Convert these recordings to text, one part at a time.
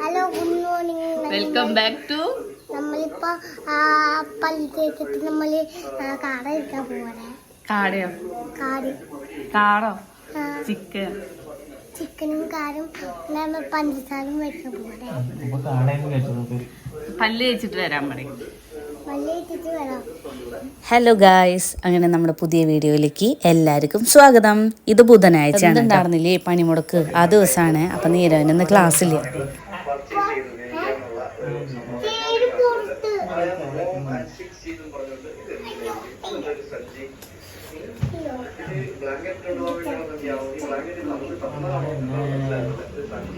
Hello good morning welcome back to നമ്മളിപ്പോ ആ, പള്ളി തേച്ചിട്ട് നമ്മൾ ആ, കാട എടുക്കാൻ പോവാണ്. കാടയോ? കാട് ചിക്കൻ. ചിക്കനും കാരും പഞ്ചസാരയും പല്ല് വെച്ചിട്ട് വരാൻ പറയും. ഹലോ ഗായ്സ് അങ്ങനെ നമ്മുടെ പുതിയ വീഡിയോയിലേക്ക് എല്ലാവർക്കും സ്വാഗതം. ഇത് ബുധനാഴ്ച ഉണ്ടായിരുന്നില്ലേ പണിമുടക്ക്? ആ ദിവസമാണ്. അപ്പം നീരവനൊന്ന് ക്ലാസ്സില്ല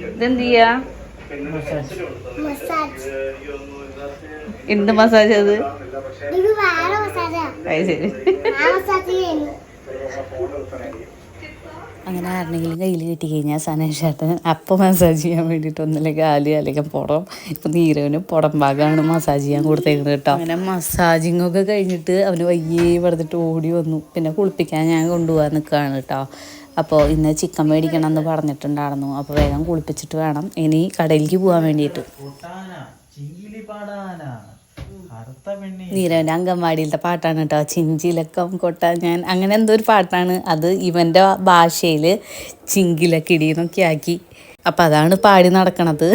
ഇതെന്ത് ചെയ്യാ എന്ത് മസാജ് അത്? ശരി. അങ്ങനെ ആരുടെങ്കിലും കയ്യിൽ കിട്ടി കഴിഞ്ഞാൽ സനേഷേട്ടൻ അപ്പം മസാജ് ചെയ്യാൻ വേണ്ടിയിട്ട് ഒന്നില്ലെങ്കിൽ കാലി അല്ലെങ്കിൽ പുറം ഇപ്പം നീരവന് പുറം ഭാഗമാണ് മസാജ് ചെയ്യാൻ കൊടുത്തേക്കുന്നത് കേട്ടോ. അങ്ങനെ മസാജിങ് ഒക്കെ കഴിഞ്ഞിട്ട് അവന് വയ്യേ പറഞ്ഞിട്ട് ഓടി വന്നു. പിന്നെ കുളിപ്പിക്കാൻ ഞാൻ കൊണ്ടുപോകാൻ നിൽക്കുകയാണ് കേട്ടോ. അപ്പോൾ ഇന്ന് ചിക്കൻ മേടിക്കണം എന്ന് പറഞ്ഞിട്ടുണ്ടായിരുന്നു. അപ്പോൾ വേഗം കുളിപ്പിച്ചിട്ട് വേണം. ഇനി കടയിലേക്ക് പോകാൻ വേണ്ടിയിട്ട്. നീരവന്റെ അങ്കൻവാടിയിലത്തെ പാട്ടാണ് കേട്ടോ. ചിഞ്ചിലക്കം കൊട്ട ഞാൻ അങ്ങനെ എന്തോ ഒരു പാട്ടാണ്. അത് ഇവന്റെ ഭാഷയിൽ ചിങ്കിലക്കിടി എന്നൊക്കെ ആക്കി. അപ്പം അതാണ് പാടി നടക്കണത്.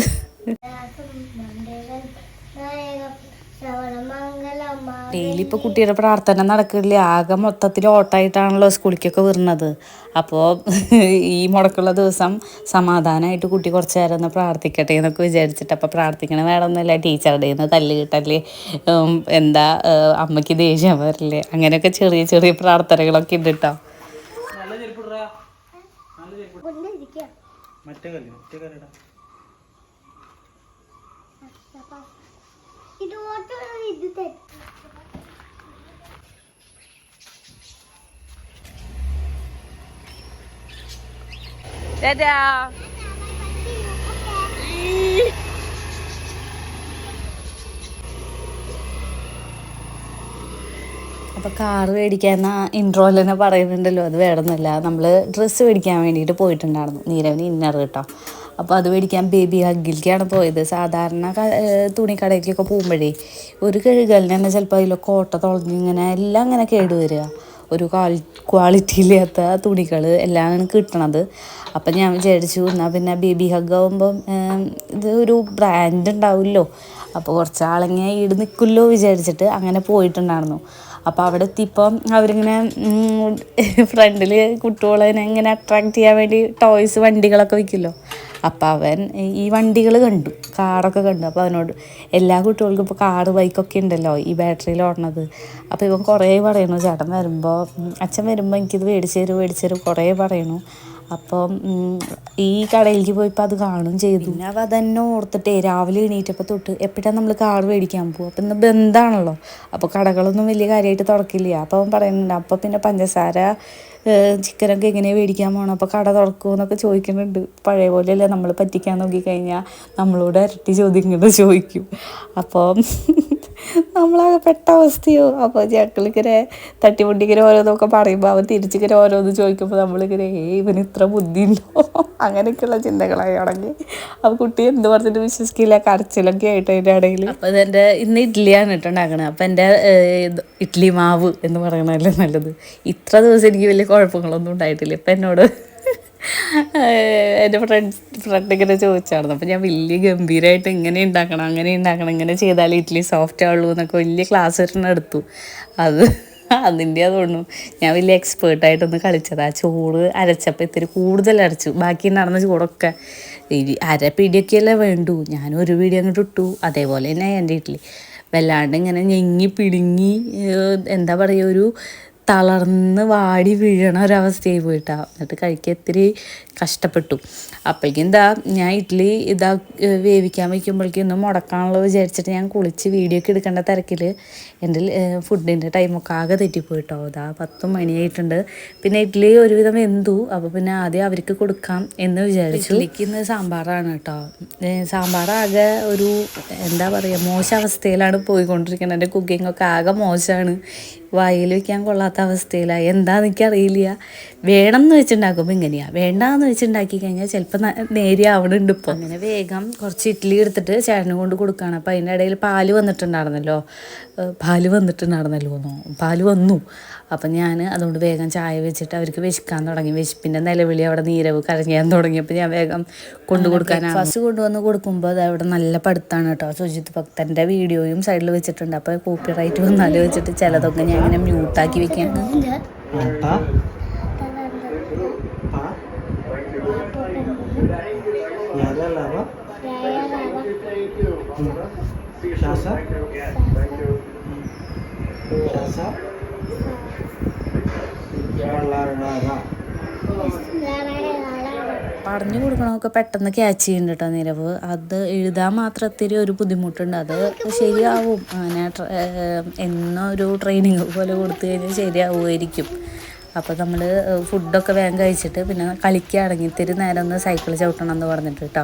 ഡെയിലി ഇപ്പോൾ കുട്ടിയുടെ പ്രാർത്ഥന നടക്കില്ല? ആകെ മൊത്തത്തിൽ ഓട്ടായിട്ടാണല്ലോ സ്കൂളിലേക്കൊക്കെ വരുന്നത്. അപ്പോൾ ഈ മുടക്കുള്ള ദിവസം സമാധാനമായിട്ട് കുട്ടി കുറച്ച് നേരം ഒന്ന് പ്രാർത്ഥിക്കട്ടെ എന്നൊക്കെ വിചാരിച്ചിട്ട് അപ്പോൾ പ്രാർത്ഥിക്കണ വേണമെന്നില്ല ടീച്ചറുടെ നിന്ന് തല്ല് കിട്ടല്ലേ? എന്താ അമ്മയ്ക്ക് ദേഷ്യം വരില്ലേ? അങ്ങനെയൊക്കെ ചെറിയ ചെറിയ പ്രാർത്ഥനകളൊക്കെ ഉണ്ട് കേട്ടോ. നല്ല ഓട്ടോ മറ്റേ കല്ല് മറ്റേ കല്ലിടാ ഇതുപോലത്തെ ഇത് തെറ്റ്. അപ്പോൾ കാറ് മേടിക്കാന്ന ഇൻട്രോയിൽ തന്നെ പറയുന്നുണ്ടല്ലോ അത് വേണമെന്നില്ല നമ്മൾ ഡ്രസ്സ് മേടിക്കാൻ വേണ്ടിയിട്ട് പോയിട്ടുണ്ടായിരുന്നു. നീരവിന് ഇന്നർ കേട്ടോ. അപ്പോൾ അത് മേടിക്കാൻ ബേബി ഹഗ്ഗിലേക്കാണ് പോയത്. സാധാരണ തുണിക്കടയിലേക്കൊക്കെ പോകുമ്പോഴേ ഒരു കഴുകലിന് തന്നെ ചിലപ്പോൾ അതിലൊക്കെ കോട്ട തുളഞ്ഞ് ഇങ്ങനെ എല്ലാം ഇങ്ങനെ കേടുവരിക ഒരു ക്വാളി ക്വാളിറ്റി ഇല്ലാത്ത തുണികൾ എല്ലാം കിട്ടണത്. അപ്പം ഞാൻ വിചാരിച്ചു എന്നാൽ പിന്നെ ബേബി ഹഗ് ആകുമ്പം ഇത് ഒരു ബ്രാൻഡ് ഉണ്ടാവുമല്ലോ അപ്പോൾ കുറച്ച് ആളെങ്ങനെ ഈട് നിൽക്കുമല്ലോ വിചാരിച്ചിട്ട് അങ്ങനെ പോയിട്ടുണ്ടായിരുന്നു. അപ്പോൾ അവിടെ എത്തിയപ്പം അവരിങ്ങനെ ഫ്രണ്ടിൽ കുട്ടികളെ ഇങ്ങനെ അട്രാക്ട് ചെയ്യാൻ വേണ്ടി ടോയ്സ് വണ്ടികളൊക്കെ വിൽക്കുമല്ലോ അപ്പോൾ അവൻ ഈ വണ്ടികൾ കണ്ടു കാറൊക്കെ കണ്ടു. അപ്പോൾ അവനോട് എല്ലാ കുട്ടികൾക്കും ഇപ്പോൾ കാറ് ബൈക്കൊക്കെ ഉണ്ടല്ലോ ഈ ബാറ്ററിയിൽ ഓടണത്. അപ്പോൾ ഇവൻ കുറേ പറയണു ചേട്ടൻ വരുമ്പോൾ അച്ഛൻ വരുമ്പോൾ എനിക്കിത് മേടിച്ചു തരും മേടിച്ചു തരും കുറേ പറയണു. അപ്പം ഈ കടയിലേക്ക് പോയപ്പോൾ അത് കാണും ചെയ്തു. പിന്നെ അവ അതന്നെ ഓർത്തിട്ടേ രാവിലെ എണീറ്റപ്പോൾ തൊട്ട് എപ്പോഴാണ് നമ്മൾ കാർ മേടിക്കാൻ പോകും അപ്പം ഇന്ന് ബന്ധാണല്ലോ. അപ്പോൾ കടകളൊന്നും വലിയ കാര്യമായിട്ട് തുറക്കില്ല അപ്പോൾ അവൻ പറയുന്നുണ്ട് അപ്പോൾ പിന്നെ പഞ്ചസാര ചിക്കനൊക്കെ എങ്ങനെയാണ് മേടിക്കാൻ പോകണം അപ്പോൾ കട തുറക്കുമെന്നൊക്കെ ചോദിക്കുന്നുണ്ട്. പഴയ പോലെയല്ലേ നമ്മൾ പറ്റിക്കാൻ നോക്കിക്കഴിഞ്ഞാൽ നമ്മളോട് ഇരട്ടി ചോദിക്കുന്നത് ചോദിക്കും. അപ്പോൾ നമ്മളാകെ പെട്ട അവസ്ഥയോ? അപ്പോൾ ചേക്കളിങ്ങനെ തട്ടിമുട്ടിങ്ങനെ ഓരോന്നൊക്കെ പറയുമ്പോൾ അവൻ തിരിച്ചിങ്ങനെ ഓരോന്ന് ചോദിക്കുമ്പോൾ നമ്മളിങ്ങനെ ഏ ഇവന് ഇത്ര ബുദ്ധിയുണ്ടോ അങ്ങനെയൊക്കെയുള്ള ചിന്തകളായി തുടങ്ങി. അപ്പോൾ കുട്ടി എന്ത് പറഞ്ഞിട്ട് വിശ്വസിക്കില്ല. കരച്ചിലൊക്കെ ആയിട്ട് അതിന്റെ ഇടയിൽ അപ്പോൾ ഇതെന്റെ ഇന്ന് ഇഡ്ഡലിയാണ് കേട്ടോ ഉണ്ടാക്കണത് അപ്പോൾ എന്റെ ഇഡ്ഡലി മാവ് എന്ന് പറയണതല്ലേ നല്ലത്. ഇത്ര ദിവസം എനിക്ക് വലിയ കുഴപ്പങ്ങളൊന്നും ഉണ്ടായിട്ടില്ല. ഇപ്പം എന്നോട് എന്റെ ഫ്രണ്ട് ഫ്രണ്ട് ഇങ്ങനെ ചോദിച്ചായിരുന്നു. അപ്പം ഞാൻ വലിയ ഗംഭീരമായിട്ട് ഇങ്ങനെ ഉണ്ടാക്കണം അങ്ങനെ ഉണ്ടാക്കണം ഇങ്ങനെ ചെയ്താൽ ഇഡ്ഡലി സോഫ്റ്റ് ആവുള്ളൂ എന്നൊക്കെ വലിയ ക്ലാസ് ഒരെണ്ണം എടുത്തു അത് അതിന്റെ തോന്നുന്നു ഞാൻ വലിയ എക്സ്പേർട്ടായിട്ടൊന്ന് കളിച്ചത്. ആ ചോറ് അരച്ചപ്പോൾ ഇത്തിരി കൂടുതൽ അരച്ചു. ബാക്കി നടന്ന ചൂടൊക്കെ ഈ അര പിടിയൊക്കെയല്ലേ വേണ്ടു. ഞാൻ ഒരു പിടി അങ്ങോട്ട് ഇട്ടു. അതേപോലെ തന്നെ എന്റെ ഇഡ്ഡലി വല്ലാണ്ട് ഇങ്ങനെ ഞെങ്ങി പിടുങ്ങി എന്താ പറയുക ഒരു തളർന്ന് വാടി വീഴണ ഒരവസ്ഥയായി പോയിട്ടാ. എന്നിട്ട് കഴിക്കാൻ ഇത്തിരി കഷ്ടപ്പെട്ടു. അപ്പോഴേക്കും എന്താ ഞാൻ ഇഡ്ഡലി ഇതാ വേവിക്കാൻ വയ്ക്കുമ്പോഴേക്കും ഒന്നും മുടക്കാണല്ലോ വിചാരിച്ചിട്ട് ഞാൻ കുളിച്ച് വീഡിയോ ഒക്കെ എടുക്കേണ്ട തിരക്കിൽ എന്റെ ഫുഡിന്റെ ടൈമൊക്കെ ആകെ തെറ്റിപ്പോയിട്ടോ. ഇതാ പത്ത് മണിയായിട്ടുണ്ട്. പിന്നെ ഇഡ്ഡലി ഒരുവിധം എന്തു അപ്പോൾ പിന്നെ ആദ്യം അവർക്ക് കൊടുക്കാം എന്ന് വിചാരിച്ചു. ഇഡ്ഡലിക്ക് ഇന്ന് സാമ്പാറാണ് കേട്ടോ. സാമ്പാറാകെ ഒരു എന്താ പറയുക മോശം അവസ്ഥയിലാണ് പോയിക്കൊണ്ടിരിക്കുന്നത് എന്റെ കുക്കിംഗ് ഒക്കെ ആകെ മോശമാണ് വായിൽ വയ്ക്കാൻ കൊള്ളാത്ത അവസ്ഥയിലായി. എന്താണെന്ന് എനിക്കറിയില്ല. വേണം എന്ന് വെച്ചുണ്ടാക്കുമ്പോൾ ഇങ്ങനെയാണ് വേണ്ടാന്ന് വെച്ചുണ്ടാക്കി കഴിഞ്ഞാൽ ചിലപ്പോൾ നേരിയാവണുണ്ട് ഇപ്പോൾ അങ്ങനെ വേഗം കുറച്ച് ഇഡ്ഡലി എടുത്തിട്ട് ചേട്ടന് കൊണ്ട് കൊടുക്കുകയാണ് അപ്പോൾ അതിന്റെ ഇടയിൽ പാൽ വന്നിട്ടുണ്ടായിരുന്നല്ലോ. പാൽ വന്നിട്ടുണ്ടായിരുന്നല്ലോ എന്നോ? പാൽ വന്നു. അപ്പം ഞാൻ അതുകൊണ്ട് വേഗം ചായ വെച്ചിട്ട് അവർക്ക് വിശക്കാൻ തുടങ്ങി. വിശപ്പിന്റെ നിലവിളി അവിടെ നീരവ് കരഞ്ഞാൻ തുടങ്ങിയപ്പോൾ ഞാൻ വേഗം കൊണ്ടു കൊടുക്കാനാണ് ഫസ്റ്റ് കൊണ്ടുവന്ന് കൊടുക്കുമ്പോൾ അത് അവിടെ നല്ല പടുത്താണ് കേട്ടോ. സുജിത് ഭക്തന്റെ വീഡിയോയും സൈഡിൽ വെച്ചിട്ടുണ്ട്. അപ്പോൾ കോപ്പി റൈറ്റ് വന്നാൽ വെച്ചിട്ട് ചിലതൊക്കെ ഞാൻ ഇങ്ങനെ മ്യൂട്ടാക്കി വെക്കുകയാണ് ശ്വാസ വള്ളാറാ പറഞ്ഞു കൊടുക്കണമൊക്കെ പെട്ടെന്ന് ക്യാച്ച് ചെയ്യുന്നുണ്ട് കേട്ടോ നിരവ്. അത് എഴുതാൻ മാത്രം ഇത്തിരി ഒരു ബുദ്ധിമുട്ടുണ്ട്. അത് ശരിയാവും. അങ്ങനെ എന്നൊരു ട്രെയിനിങ് പോലെ കൊടുത്തു കഴിഞ്ഞാൽ ശരിയാവുമായിരിക്കും. അപ്പോൾ നമ്മൾ ഫുഡൊക്കെ വേഗം കഴിച്ചിട്ട് പിന്നെ കളിക്കുകയാണെങ്കിൽ ഇത്തിരി നേരം ഒന്ന് സൈക്കിൾ ചവിട്ടണം എന്ന് പറഞ്ഞിട്ട് കേട്ടോ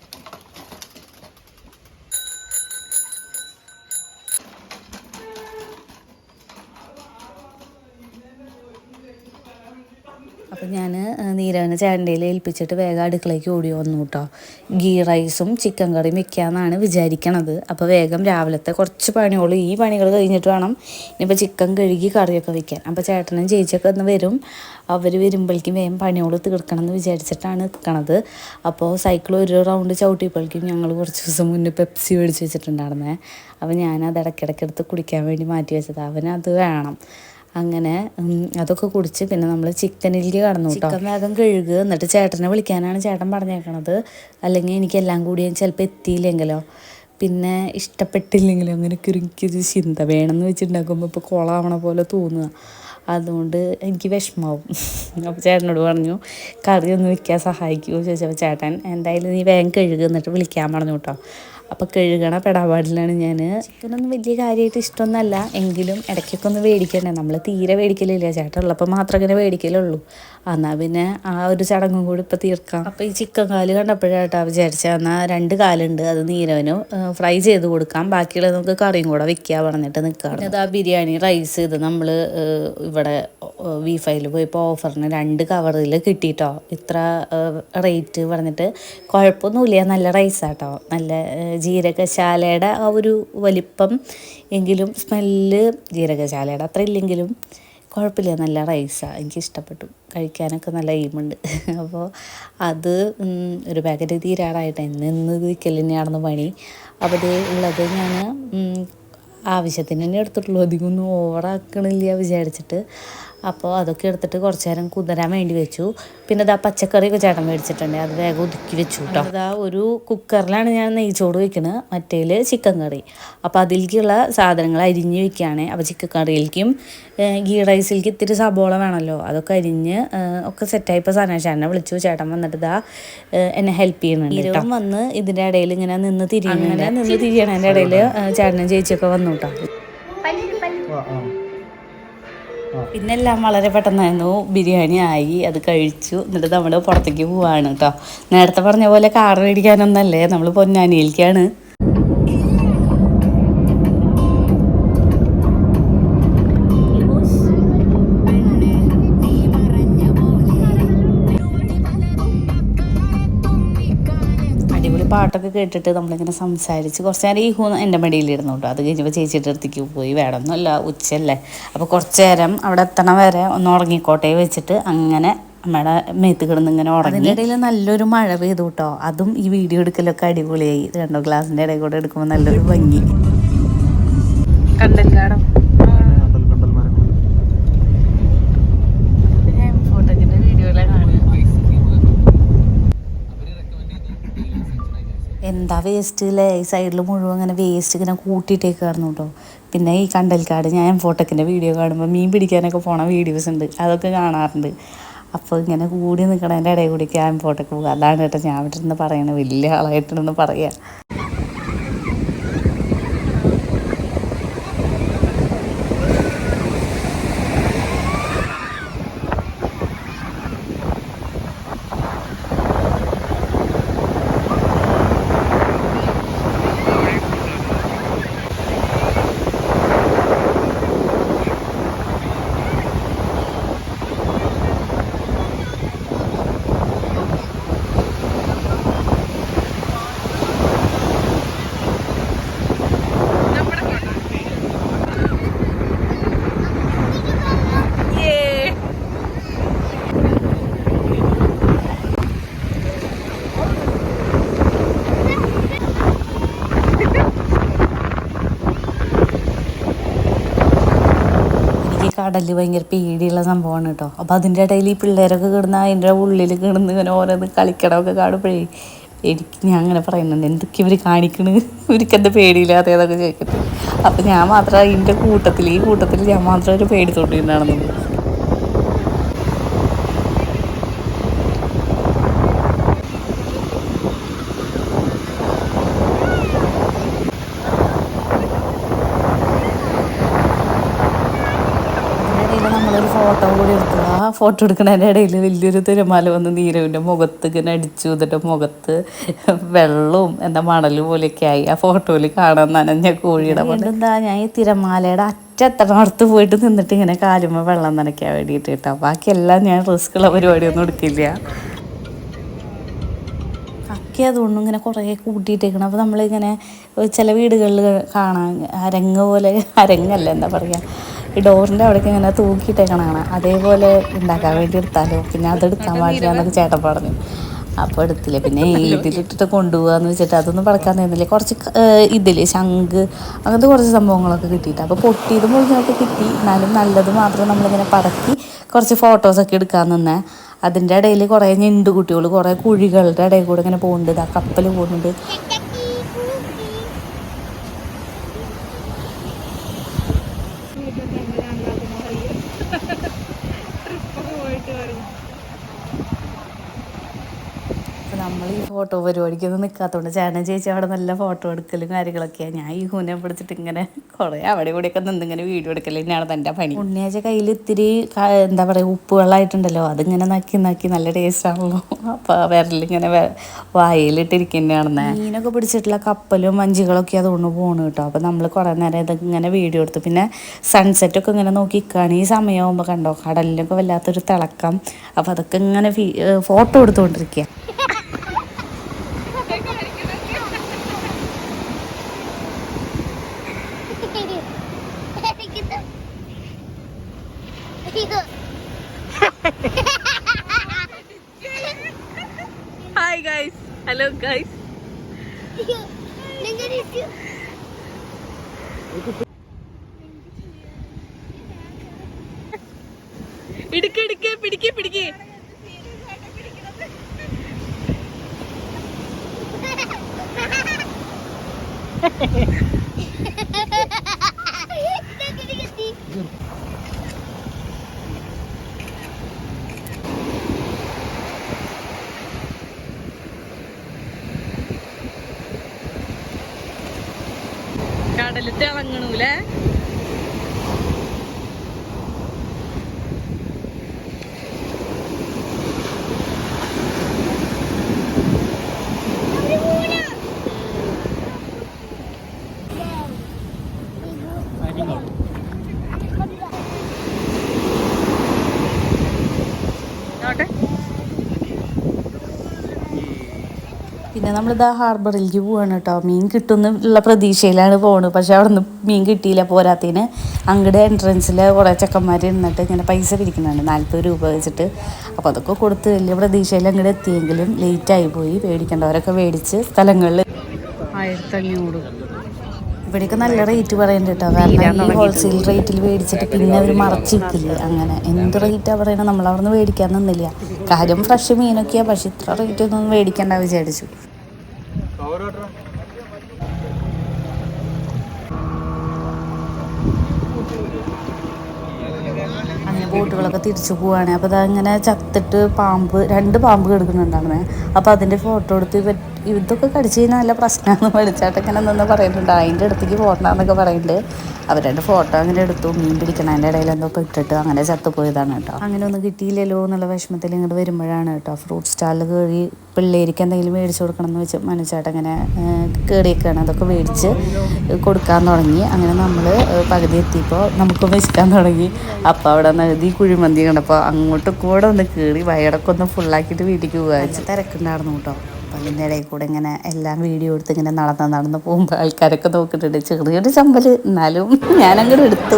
അപ്പം ഞാൻ നീരവനെ ചേട്ടന്റെ ഏൽപ്പിച്ചിട്ട് വേഗം അടുക്കളയ്ക്ക് ഓടി വന്നു കേട്ടോ ഗീ റൈസും ചിക്കൻ കറിയും വെക്കാമെന്നാണ് വിചാരിക്കണത്. അപ്പോൾ വേഗം രാവിലത്തെ കുറച്ച് പണികളും ഈ പണികൾ കഴിഞ്ഞിട്ട് വേണം ഇനിയിപ്പോൾ ചിക്കൻ കഴുകി കറിയൊക്കെ വെക്കാൻ. അപ്പോൾ ചേട്ടനും ചേച്ചിയൊക്കെ ഒന്ന് വരും. അവർ വരുമ്പോഴേക്കും വേഗം പണികൾ തീർക്കണം എന്ന് വിചാരിച്ചിട്ടാണ് നിൽക്കണത് അപ്പോൾ സൈക്കിൾ ഒരു റൗണ്ട് ചവിട്ടിയപ്പോഴേക്കും ഞങ്ങൾ കുറച്ച് ദിവസം മുന്നേ പെപ്സി മേടിച്ച് വെച്ചിട്ടുണ്ടായിരുന്നേ. അപ്പോൾ ഞാനത് ഇടയ്ക്കിടയ്ക്ക് എടുത്ത് കുടിക്കാൻ വേണ്ടി മാറ്റി വെച്ചത്. അവനത് വേണം. അങ്ങനെ അതൊക്കെ കുടിച്ച് പിന്നെ നമ്മൾ ചിക്കനിലേക്ക് കടന്നു ചിക്കൻ വേഗം കഴുകുക. എന്നിട്ട് ചേട്ടനെ വിളിക്കാനാണ് ചേട്ടൻ പറഞ്ഞേക്കണത്. അല്ലെങ്കിൽ എനിക്കെല്ലാം കൂടി ചിലപ്പോൾ എത്തിയില്ലെങ്കിലോ. പിന്നെ ഇഷ്ടപ്പെട്ടില്ലെങ്കിലോ അങ്ങനെ എനിക്കൊരു ചിന്ത വേണമെന്ന് വെച്ചിട്ടുണ്ടാക്കുമ്പോൾ ഇപ്പോൾ കുളാവണ പോലെ തോന്നുക. അതുകൊണ്ട് എനിക്ക് വിഷമാവും. അപ്പോൾ ചേട്ടനോട് പറഞ്ഞു കറി ഒന്ന് വെക്കാൻ സഹായിക്കുമോ ചോദിച്ചപ്പോൾ ചേട്ടൻ എന്തായാലും നീ വേഗം കഴുകുക എന്നിട്ട് വിളിക്കാൻ പറഞ്ഞു കേട്ടോ. അപ്പോൾ കഴുകണ പെടാപാടിലാണ് ഞാൻ ചിക്കനൊന്നും വലിയ കാര്യമായിട്ട് ഇഷ്ടമൊന്നുമല്ല. എങ്കിലും ഇടയ്ക്കൊക്കെ ഒന്ന് മേടിക്കണ്ടേ നമ്മൾ തീരെ മേടിക്കലില്ല ചേട്ടൻ ഉള്ളപ്പോൾ മാത്രം ഇങ്ങനെ മേടിക്കലുള്ളൂ എന്നാൽ പിന്നെ ആ ഒരു ചടങ്ങും കൂടി ഇപ്പോൾ തീർക്കാം. അപ്പോൾ ഈ ചിക്കൻ കാൽ കണ്ടപ്പോഴേട്ടാ വിചാരിച്ച എന്നാൽ രണ്ട് കാലുണ്ട് അത് നീരവന് ഫ്രൈ ചെയ്ത് കൊടുക്കാം. ബാക്കിയുള്ളത് നമുക്ക് കറിയും കൂടെ വെക്കുക പറഞ്ഞിട്ട് നിൽക്കാം അത് ആ ബിരിയാണി റൈസ് ഇത് നമ്മൾ ഇവിടെ വി ഫൈയിൽ പോയപ്പോൾ ഓഫറിന് രണ്ട് കവറിൽ കിട്ടിയിട്ടോ ഇത്ര റേറ്റ് പറഞ്ഞിട്ട് കുഴപ്പമൊന്നുമില്ല. നല്ല റൈസാട്ടോ. നല്ല ജീരകശാലയുടെ ആ ഒരു വലിപ്പം എങ്കിലും സ്മെല്ല് ജീരകശാലയുടെ അത്ര ഇല്ലെങ്കിലും കുഴപ്പമില്ല. നല്ല റൈസാണ് എനിക്ക് ഇഷ്ടപ്പെട്ടു കഴിക്കാനൊക്കെ നല്ല എയിമുണ്ട്. അപ്പോൾ അത് ഒരു പാക്കറ്റ് തീരാറായിട്ട്. ഇന്ന് ഇന്ന് വിൽക്കൽ തന്നെയാണെന്ന് പണി. അവിടെ ഉള്ളത് ഞാൻ ആവശ്യത്തിന് തന്നെ എടുത്തിട്ടുള്ളൂ. അധികം ഒന്നും ഓവറാക്കണില്ല വിചാരിച്ചിട്ട്. അപ്പോൾ അതൊക്കെ എടുത്തിട്ട് കുറച്ച് നേരം കുതിരാൻ വേണ്ടി വെച്ചു. പിന്നെ ഇതാ പച്ചക്കറിയൊക്കെ ചേട്ടൻ മേടിച്ചിട്ടുണ്ട്. അത് വേഗം ഒതുക്കി വെച്ചു കേട്ടോ അതാ ഒരു കുക്കറിലാണ് ഞാൻ നെയ്ച്ചോട് വെക്കുന്നത് മറ്റേൽ ചിക്കൻ കറി. അപ്പോൾ അതിലേക്കുള്ള സാധനങ്ങൾ അരിഞ്ഞ് വെക്കുകയാണ് അപ്പോൾ ചിക്കൻ കറിയിലേക്കും ഗീ റൈസിലേക്ക് ഇത്തിരി സബോള വേണമല്ലോ അതൊക്കെ അരിഞ്ഞ് ഒക്കെ സെറ്റായപ്പോൾ സനേഷ് ചേട്ടനെ വിളിച്ചു. ചേട്ടൻ വന്നിട്ട് ഇതാ എന്നെ ഹെൽപ്പ് ചെയ്യുന്നുണ്ട് ഇരുവൻ വന്ന് ഇതിന്റെ ഇടയിൽ ഇങ്ങനെ നിന്ന് തിരിയുന്നുണ്ട്. നിന്ന് തിരിയണതിന്റെ ഇടയിൽ ചേട്ടനും ചേച്ചിയൊക്കെ വന്നു കേട്ടോ പിന്നെ എല്ലാം വളരെ പെട്ടെന്നായിരുന്നു. ബിരിയാണി ആയി അത് കഴിച്ചു. എന്നിട്ട് നമ്മൾ പുറത്തേക്ക് പോവാണ് കേട്ടോ നേരത്തെ പറഞ്ഞ പോലെ കാർ മേടിക്കാനൊന്നല്ലേ? നമ്മൾ പൊന്നാനിയിലേക്കാണ്. പാട്ടൊക്കെ കേട്ടിട്ട് നമ്മളിങ്ങനെ സംസാരിച്ച് കുറച്ച് നേരം ഈ ഹൂ എന്റെ മടിയിലിരുന്നു കേട്ടോ. അത് കഴിഞ്ഞപ്പോൾ ചേച്ചിയുടെ അടുത്തേക്ക് പോയി. വേണമെന്നല്ല ഉച്ചയല്ലേ. അപ്പോൾ കുറച്ച് നേരം അവിടെ എത്തണ വരെ ഒന്ന് ഉറങ്ങിക്കോട്ടെ വെച്ചിട്ട് അങ്ങനെ അമ്മയുടെ മേത്ത് കിടന്ന് ഇങ്ങനെ ഉറങ്ങി. ഇടയിൽ നല്ലൊരു മഴ പെയ്തു കേട്ടോ. അതും ഈ വീഡിയോ എടുക്കലൊക്കെ അടിപൊളിയായി. രണ്ടോ ഗ്ലാസിന്റെ ഇടയിൽ കൂടെ എടുക്കുമ്പോൾ നല്ലൊരു ഭംഗി. കണ്ടൽക്കാടം കണ്ടൽ കണ്ടൽ മരങ്ങൾ ഫോട്ടോക്കിന്റെ വീഡിയോ എന്താ വേസ്റ്റ് അല്ലേ ഈ സൈഡിൽ മുഴുവൻ അങ്ങനെ വേസ്റ്റ് ഇങ്ങനെ കൂട്ടിയിട്ടേക്കായിരുന്നു കേട്ടോ പിന്നെ ഈ കണ്ടൽക്കാട് ഞാൻ ഫോട്ടോക്കിന്റെ വീഡിയോ കാണുമ്പോൾ മീൻ പിടിക്കാനൊക്കെ പോണ വീഡിയോസ് ഉണ്ട്. അതൊക്കെ കാണാറുണ്ട്. അപ്പോൾ ഇങ്ങനെ കൂടി നിൽക്കണതിന്റെ ഇടയിൽ കൂടി ക്യാമ്പ് ഫോട്ടോക്ക് പോകുക അതാണ് കേട്ടോ ഞാൻ ഇവിടെ പറയണത് വലിയ ആളായിട്ടിരുന്ന് പറയുക. കടൽ ഭയങ്കര പേടിയുള്ള സംഭവമാണ് കേട്ടോ. അപ്പോൾ അതിന്റെ ഇടയിൽ ഈ പിള്ളേരൊക്കെ കിടന്ന് അതിന്റെ ഉള്ളിൽ കിടന്ന് ഇങ്ങനെ ഓരോന്ന് കളിക്കണമൊക്കെ കാണുമ്പോഴേ എനിക്ക് ഞാൻ അങ്ങനെ പറയുന്നുണ്ട് എന്തൊക്കെ ഇവർ കാണിക്കണ്? ഇവർക്ക് എന്താ പേടിയില്ലാതെ? അതൊക്കെ കേൾക്കട്ടെ അപ്പം ഞാൻ മാത്രം ഇതിന്റെ കൂട്ടത്തിൽ ഈ കൂട്ടത്തിൽ ഞാൻ മാത്രം ഒരു പേടി തൊണ്ടിട്ടുണ്ടാണെന്നുള്ളൂ അതിനിടയിൽ നമ്മളൊരു ഫോട്ടോ കൂടി എടുത്തു ആ ഫോട്ടോ എടുക്കുന്നതിന്റെ ഇടയിൽ വലിയൊരു തിരമാല വന്ന് നീരവിന്റെ മുഖത്ത് ഇങ്ങനെ അടിച്ചു എന്നിട്ട് മുഖത്ത് വെള്ളവും എന്താ മണൽ പോലെയൊക്കെ ആയി. ആ ഫോട്ടോയിൽ കാണാൻ നനഞ്ഞ കോഴിയുടെ എന്താ ഞാൻ ഈ തിരമാലയുടെ അറ്റത്തടത്ത് പോയിട്ട് നിന്നിട്ട് ഇങ്ങനെ കാലുമ്പോൾ വെള്ളം നനയ്ക്കാൻ വേണ്ടിയിട്ട് കേട്ടോ. ബാക്കിയെല്ലാം ഞാൻ റിസ്ക്കുള്ള പരിപാടിയൊന്നും എടുക്കില്ല. ഒക്കെ അതുകൊണ്ടും ഇങ്ങനെ കുറേ കൂട്ടിയിട്ടേക്കണം. അപ്പോൾ നമ്മളിങ്ങനെ ചില വീടുകളിൽ കാണാൻ അരങ്ങ് പോലെ അരങ്ങല്ല എന്താ പറയുക ഈ ഡോറിന്റെ അവിടേക്ക് ഇങ്ങനെ തൂക്കിയിട്ടേക്കണ കാണാം അതേപോലെ ഉണ്ടാക്കാൻ വേണ്ടി എടുത്താലോ? പിന്നെ അതെടുക്കാൻ പാടില്ല എന്നൊക്കെ ചേട്ടൻ പറഞ്ഞു. അപ്പോൾ എടുത്തില്ല? പിന്നെ ഇതിലിട്ടിട്ട് കൊണ്ടുപോകാന്ന് വെച്ചിട്ട് അതൊന്നും പറക്കാൻ തന്നില്ല കുറച്ച് ഇതിൽ ശംഖ് അങ്ങനത്തെ കുറച്ച് സംഭവങ്ങളൊക്കെ കിട്ടിയിട്ട്. അപ്പോൾ പൊട്ടിയത് മുഴുവനൊക്കെ കിട്ടി. എന്നാലും നല്ലത് മാത്രം നമ്മളിങ്ങനെ പറക്കി കുറച്ച് ഫോട്ടോസൊക്കെ എടുക്കാൻ നിന്നേ. അതിന്റെ ഇടയിൽ കുറേ ഞണ്ട് കുട്ടികൾ കുറേ കുഴികളുടെ ഇടയിൽ കൂടെ ഇങ്ങനെ പോകുന്നുണ്ട് ആ കപ്പൽ പോകുന്നുണ്ട് അപ്പോൾ നമ്മൾ ഈ ഫോട്ടോ പരിപാടിക്കൊന്നും നിൽക്കാത്തതുകൊണ്ട് ചേട്ടൻ ചേച്ചി അവിടെ നല്ല ഫോട്ടോ എടുക്കലും കാര്യങ്ങളൊക്കെയാണ് ഞാൻ ഈ ഹൂനെ പിടിച്ചിട്ട് ഇങ്ങനെ കുറേ അവിടെ ഇവിടെയൊക്കെ നിന്നിങ്ങനെ വീഡിയോ എടുക്കൽ തന്നെയാണ് തന്റെ പണി. ഉണ്ണിയാച്ച കയ്യിൽ ഇത്തിരി എന്താ പറയുക ഉപ്പ് വെള്ളമായിട്ടുണ്ടല്ലോ അതിങ്ങനെ നക്കി നക്കി നല്ല ടേസ്റ്റ് ആണല്ലോ. അപ്പോൾ വിരലിങ്ങനെ വായിലിട്ടിരിക്കുന്നതാണെന്നേ. മീനൊക്കെ പിടിച്ചിട്ടുള്ള കപ്പലും വഞ്ചികളൊക്കെ അതുകൊണ്ട് പോണു കേട്ടോ. അപ്പോൾ നമ്മൾ കുറേ നേരം ഇതൊക്കെ ഇങ്ങനെ വീഡിയോ എടുത്തു. പിന്നെ സൺസെറ്റൊക്കെ ഇങ്ങനെ നോക്കി നിൽക്കുകയാണ് ഈ സമയമാകുമ്പോൾ കണ്ടോ കടലിലൊക്കെ വല്ലാത്തൊരു തിളക്കം. അപ്പോൾ അതൊക്കെ ഇങ്ങനെ ഫോട്ടോ എടുത്തുകൊണ്ടിരിക്കുക ഇടുക്ക് ഇടുക്ക് പിടിക്ക് പിടിക്ക്. കടൽ തിളങ്ങണൂലേ പിന്നെ നമ്മളിതാ ഹാർബറിലേക്ക് പോവാണ് കേട്ടോ മീൻ കിട്ടുമെന്നുള്ള പ്രതീക്ഷയിലാണ് പോകുന്നത് പക്ഷെ അവിടെ നിന്ന് മീൻ കിട്ടിയില്ല പോരാത്തതിന്. അങ്ങടെ എൻട്രൻസിൽ കുറേ ചെക്കന്മാർ ഇരുന്നിട്ട് ഇങ്ങനെ പൈസ പിരിക്കുന്നുണ്ട്. നാൽപ്പത് രൂപ വെച്ചിട്ട്. അപ്പോൾ അതൊക്കെ കൊടുത്ത് വലിയ പ്രതീക്ഷയിൽ അങ്ങോട്ട് എത്തിയെങ്കിലും ലേറ്റായി പോയി. പേടിക്കേണ്ടവരൊക്കെ മേടിച്ച് സ്ഥലങ്ങളിൽ ആയിരത്തഞ്ഞൂറ്. ഇവിടെയൊക്കെ നല്ല റേറ്റ് പറയുന്നുണ്ട് കേട്ടോ കാരണം ഈ ഹോൾസെയിൽ റേറ്റിൽ മേടിച്ചിട്ട് പിന്നെ അവർ മറച്ചു വെക്കില്ലേ അങ്ങനെ. എന്ത് റേറ്റാണ് പറയുന്നത് നമ്മൾ അവിടെ നിന്ന് മേടിക്കാൻ നിന്നില്ല. കാര്യം ഫ്രഷ് മീനൊക്കെയാണ് പക്ഷെ ഇത്ര റേറ്റ് ഒന്നും മേടിക്കേണ്ട വിചാരിച്ചു. ഇങ്ങോട്ട് അങ്ങനെ ബോട്ടുകളൊക്കെ തിരിച്ചു പോവാണ്. അപ്പോൾ അതങ്ങനെ ചത്തിട്ട് പാമ്പ് രണ്ട് പാമ്പ് കിടക്കുന്നുണ്ടായിരുന്നേ. അപ്പോൾ അതിന്റെ ഫോട്ടോ എടുത്ത് ഇതൊക്കെ കടിച്ചു കഴിഞ്ഞാൽ നല്ല പ്രശ്നമാണ്. വെളിച്ചാട്ടം ഇങ്ങനെ നിന്ന് പറയുന്നുണ്ട് അതിന്റെ അടുത്തേക്ക് പോകണ്ടെന്നൊക്കെ പറയുന്നുണ്ട് അവരുടെ ഫോട്ടോ അങ്ങനെ എടുത്തു മീൻ പിടിക്കണതിന്റെ ഇടയിൽ എന്തോ പെട്ടിട്ട് അങ്ങനെ ചത്തുപോയതാണ് കേട്ടോ. അങ്ങനെ ഒന്നും കിട്ടിയില്ലല്ലോ എന്നുള്ള വിഷമത്തിൽ ഇങ്ങോട്ട് വരുമ്പോഴാണ് കേട്ടോ. ഫ്രൂട്ട് സ്റ്റാളിൽ കയറി പിള്ളേർക്ക് എന്തെങ്കിലും മേടിച്ചു കൊടുക്കണം എന്ന് വെച്ച് മനസ്സിലായിട്ട് അങ്ങനെ കയറിയൊക്കെയാണ് അതൊക്കെ മേടിച്ച് കൊടുക്കാൻ തുടങ്ങി. അങ്ങനെ നമ്മൾ പകുതി എത്തിയപ്പോൾ നമുക്ക് വിശക്കാൻ തുടങ്ങി. അപ്പോൾ അവിടെ നഴുതി കുഴിമന്തി കണ്ടപ്പോൾ അങ്ങോട്ട് കൂടെ ഒന്ന് കയറി വയറൊക്കെ ഒന്ന് ഫുള്ളാക്കിയിട്ട് വീട്ടിലേക്ക് പോകാൻ തിരക്കുണ്ടായിരുന്നു കേട്ടോ. അപ്പം ഇതിന്റെ ഇടയിൽ കൂടെ ഇങ്ങനെ എല്ലാം വീഡിയോ എടുത്ത് ഇങ്ങനെ നടന്ന് നടന്ന് പോകുമ്പോൾ ആൾക്കാരൊക്കെ നോക്കിയിട്ടുണ്ട്. ചെറിയൊരു ചമ്പൽ എന്നാലും ഞാനങ്ങോട്ട് എടുത്തു.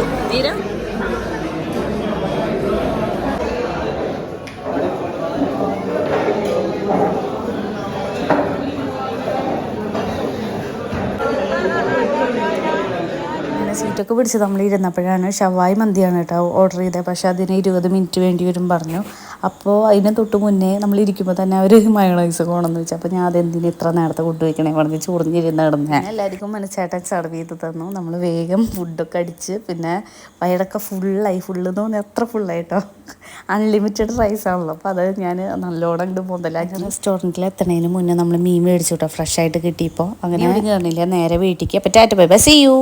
സീറ്റൊക്കെ പിടിച്ച് നമ്മൾ ഇരുന്നപ്പോഴാണ് ഷവായി മന്തിയാണ് കേട്ടോ ഓർഡർ ചെയ്തത്. പക്ഷേ അതിന് ഇരുപത് മിനിറ്റ് വേണ്ടി വരും പറഞ്ഞു. അപ്പോൾ അതിന് തൊട്ട് മുന്നേ നമ്മൾ ഇരിക്കുമ്പോൾ തന്നെ അവർ മയോണൈസ് കോണെന്ന് വെച്ചു. അപ്പോൾ ഞാൻ അതെന്തിന് ഇത്ര നേരത്തെ ഫുഡ് വയ്ക്കണേ പറഞ്ഞ് ചൊറിഞ്ഞിരുന്ന് കിടന്നേ എല്ലാവർക്കും മനസ്സായിട്ട് സെർവ് ചെയ്ത് തന്നു. നമ്മൾ വേഗം ഫുഡൊക്കെ അടിച്ച് പിന്നെ വയറൊക്കെ ഫുള്ളായി ഫുള്ള് എന്ന് പറഞ്ഞാൽ എത്ര ഫുള്ളായിട്ടോ അൺലിമിറ്റഡ് റൈസ് ആണല്ലോ. അപ്പോൾ അത് ഞാൻ നല്ലോണം ഇങ്ങോട്ട് മുതലാക്കി. റെസ്റ്റോറന്റിൽ എത്തണതിന് മുന്നേ നമ്മൾ മീൻ മേടിച്ചു കേട്ടോ ഫ്രഷ് ആയിട്ട് കിട്ടിയപ്പോൾ അങ്ങനെ കാണില്ല നേരെ വീട്ടിലേക്ക് അപ്പോൾ tata bye bye. See you